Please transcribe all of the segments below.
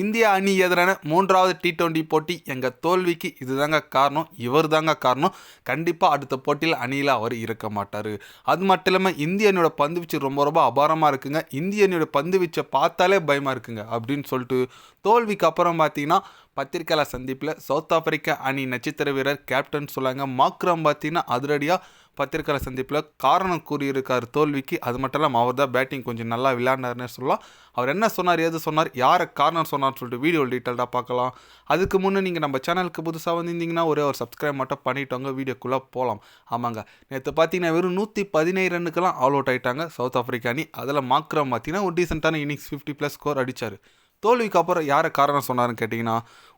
இந்திய அணி எதிரான மூன்றாவது டி டுவெண்ட்டி போட்டி எங்கள் தோல்விக்கு இதுதாங்க காரணம் இவர் தாங்க காரணம். கண்டிப்பாக அடுத்த போட்டியில் அணியில் அவர் இருக்க மாட்டார். அது மட்டும் இல்லாமல் இந்திய அணியோட பந்து வீச்சு ரொம்ப ரொம்ப அபாரமாக இருக்குங்க. இந்திய அணியோட பந்து வீச்சை பார்த்தாலே பயமாக இருக்குங்க அப்படின்னு சொல்லிட்டு தோல்விக்கு அப்புறம் பார்த்தீங்கன்னா பத்திரிகையாளர் சந்திப்பில் சவுத் ஆப்பிரிக்கா அணி நட்சத்திர வீரர் கேப்டன் சொல்லாங்க. மாக்ரம் பார்த்தீங்கன்னா அதிரடியாக பத்திரிகையாளர் சந்திப்பில் காரணம் கூறியிருக்கார் தோல்விக்கு. அது மட்டும் இல்லாமல் அவர் தான் பேட்டிங் கொஞ்சம் நல்லா விளையாடினார்னு சொல்லலாம். அவர் என்ன சொன்னார் ஏது சொன்னார் யாரை காரணம் சொன்னார் சொன்னார்னு சொல்லிட்டு வீடியோ டீட்டெயில்டாக பார்க்கலாம். அதுக்கு முன்னே நீங்கள் நம்ம சேனலுக்கு புதுசாக வந்திருந்தீங்கன்னா ஒரே ஒரு சப்ஸ்கிரைப் மட்டும் பண்ணிட்டோங்க வீடியோக்குள்ளே போகலாம் ஆமாங்க. நேற்று பார்த்தீங்கன்னா வெறும் நூற்றி பதினேழு ரன்னுக்கெல்லாம் ஆல் அவுட் ஆகிட்டாங்க சவுத் ஆஃப்ரிக்கா அணி. அதில் மாக்ரம் பார்த்தீங்கன்னா ஒரு டீசெண்டான இன்னிங்ஸ் ஃபிஃப்டி ப்ளஸ் ஸ்கோர் அடித்தார் தோல்விக்கு அப்புறம் யாரை காரணம் சொன்னார்னு கேட்டிங்கன்னா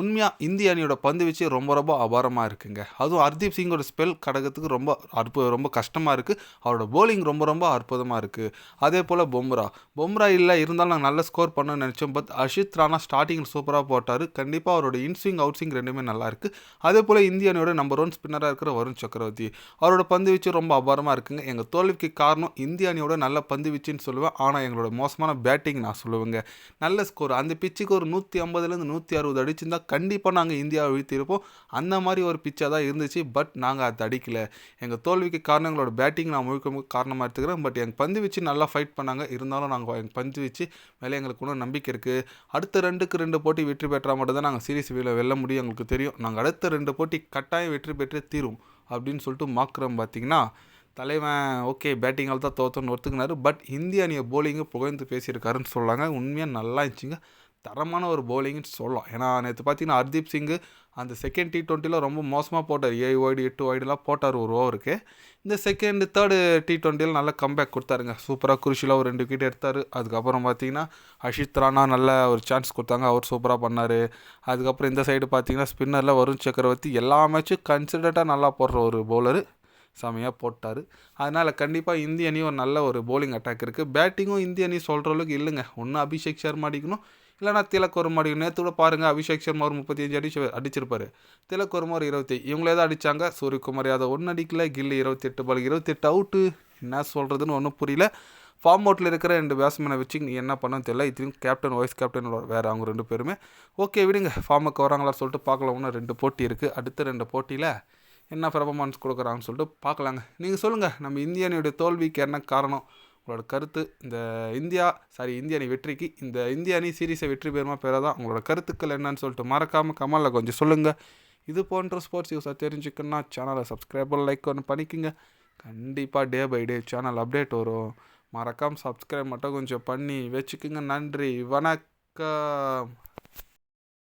உண்மையாக இந்திய அணியோட பந்து வச்சு ரொம்ப ரொம்ப அபாரமாக இருக்குங்க. அதுவும் ஹர்தீப் சிங்கோட ஸ்பெல் கடகத்துக்கு ரொம்ப அற்பு ரொம்ப கஷ்டமாக இருக்குது அவரோட போலிங் ரொம்ப ரொம்ப அற்புதமாக இருக்குது அதே போல் பொம்ரா. பொம்ரா இல்லை இருந்தாலும் நாங்கள் நல்ல ஸ்கோர் பண்ணணும்னு நினச்சோம். பட் அஷித் ராணா ஸ்டார்டிங் சூப்பராக போட்டார். கண்டிப்பாக அவரோட இன்ஸ்விங் அவுட் ஸ்விங் ரெண்டுமே நல்லா இருக்குது அதே போல் இந்திய அணியோட நம்பர் ஒன் ஸ்பின்னராக இருக்கிற வருண் சக்கரவர்த்தி. அவரோட பந்து வீச்சு ரொம்ப அபாரமாக இருக்குங்க. எங்கள் தோல்விக்கு காரணம் இந்திய அணியோட நல்ல பந்து வீச்சுன்னு சொல்லுவேன். ஆனால் எங்களோட மோசமான பேட்டிங் நான் சொல்லுவேங்க. நல்ல ஸ்கோர் அந்த பிச்சுக்கு ஒரு நூற்றி ஐம்பதுலேருந்து நூற்றி அறுபது அடிச்சிருந்தா கண்டிப்பாக நாங்கள் இந்தியாவை வீழ்த்தியிருப்போம். அந்த மாதிரி ஒரு பிச்சாக தான் இருந்துச்சு. பட் நாங்கள் அதை அடிக்கலை. எங்கள் தோல்விக்கு காரணம் எங்களோட பேட்டிங் நான் முழுக்க முழுக்க காரணமாக எடுத்துக்கிறேன். பட் எங்கள் பந்து வச்சு நல்லா ஃபைட் பண்ணாங்க. இருந்தாலும் நாங்கள் எங்கள் பந்து வச்சு மேலே எங்களுக்கு இன்னும் நம்பிக்கை இருக்குது அடுத்த ரெண்டுக்கு ரெண்டு போட்டி வெற்றி பெற்றால் மட்டும் தான் நாங்கள் சீரிஸ் வீல வெல்ல முடியும். எங்களுக்கு தெரியும். நாங்கள் அடுத்த ரெண்டு போட்டி கட்டாயம் வெற்றி பெற்றே தீரும் அப்படின்னு சொல்லிட்டு மாக்குறோம் பார்த்தீங்கன்னா தலைவன் ஓகே பேட்டிங்கால் தான் தோத்தோன்னு ஒத்துக்கினாரு. பட் இந்திய அணியை போலிங்கு புகழ்ந்து பேசியிருக்காருன்னு சொல்லாங்க. உண்மையாக நல்லா இருந்துச்சுங்க. தரமான ஒரு பவுலிங்னு சொல்லலாம். ஏன்னா நேற்று பார்த்தீங்கன்னா ஹர்தீப் சிங்கு அந்த செகண்ட் டி ட்வெண்ட்டியில் ரொம்ப மோசமாக போட்டார். ஏழு ஒய்டு எட்டு ஒய்டுலாம் போட்டார் ஒரு ஓவருக்கு இந்த செகண்ட் தேர்டு டி டுவெண்ட்டியில் நல்ல கம்பேக் கொடுத்தாருங்க. சூப்பராக குருஷியில் ஒரு ரெண்டு விக்கெட் எடுத்தார். அதுக்கப்புறம் பார்த்தீங்கன்னா அஷித் ராணா நல்ல ஒரு சான்ஸ் கொடுத்தாங்க. அவர் சூப்பராக பண்ணார். அதுக்கப்புறம் இந்த சைடு பார்த்தீங்கன்னா ஸ்பின்னரில் வருண் சக்கரவர்த்தி எல்லா மேட்சும் கன்சிடர்டாக நல்லா போடுற ஒரு பவுலரு செமையாக போட்டார். அதனால் கண்டிப்பாக இந்திய அணி ஒரு நல்ல ஒரு போலிங் அட்டாக் இருக்குது பேட்டிங்கும் இந்திய அணி சொல்கிற அளவுக்கு இல்லைங்க. ஒன்று அபிஷேக் சர்மா அடிக்கணும் இல்லைனா திலக் வர்மா நேற்று கூட பாருங்கள் அபிஷேக் சர்மா ஒரு முப்பத்தஞ்சு அடிச்சு அடிச்சிருப்பாரு. திலக் வர்மா ஒரு இருபத்தி இவங்களே தான் அடித்தாங்க சூரியகுமார் யாதவ் ஒன்று அடிக்கல கில்லி இருபத்தெட்டு பால் இருபத்தெட்டு அவுட்டு என்ன சொல்கிறதுன்னு ஒன்றும் புரியல. ஃபார்ம் அவுட்டில் இருக்கிற ரெண்டு பேட்ஸ்மேனை வச்சு நீ என்ன பண்ணு தெரியல. இத்தனையும் கேப்டன் வைஸ் கேப்டன் வேறு அவங்க ரெண்டு பேருமே. ஓகே விடுங்க. ஃபார்முக்கு வராங்களா சொல்லிட்டு பார்க்கலாம். ரெண்டு போட்டி இருக்குது அடுத்த ரெண்டு போட்டியில் என்ன பெர்ஃபார்மன்ஸ் கொடுக்குறாங்கன்னு சொல்லிட்டு பார்க்கலாங்க. நீங்கள் சொல்லுங்கள் நம்ம இந்திய தோல்விக்கு என்ன காரணம்? உங்களோட கருத்து இந்த இந்தியா சாரி இந்திய அணி வெற்றிக்கு இந்த இந்திய அணி சீரீஸை வெற்றி பெறுமா பெறாதான் உங்களோட கருத்துக்கள் என்னன்னு சொல்லிட்டு மறக்காமல் கமலில் கொஞ்சம் சொல்லுங்கள் இது போன்ற ஸ்போர்ட்ஸ் யூஸாக தெரிஞ்சுக்கணுன்னா சேனலை சப்ஸ்கிரைபர் லைக் ஒன்று பண்ணிக்கோங்க. கண்டிப்பாக day by day channel update வரும். மறக்காமல் சப்ஸ்கிரைப் மட்டும் கொஞ்சம் பண்ணி வச்சுக்கோங்க. நன்றி வணக்கம்.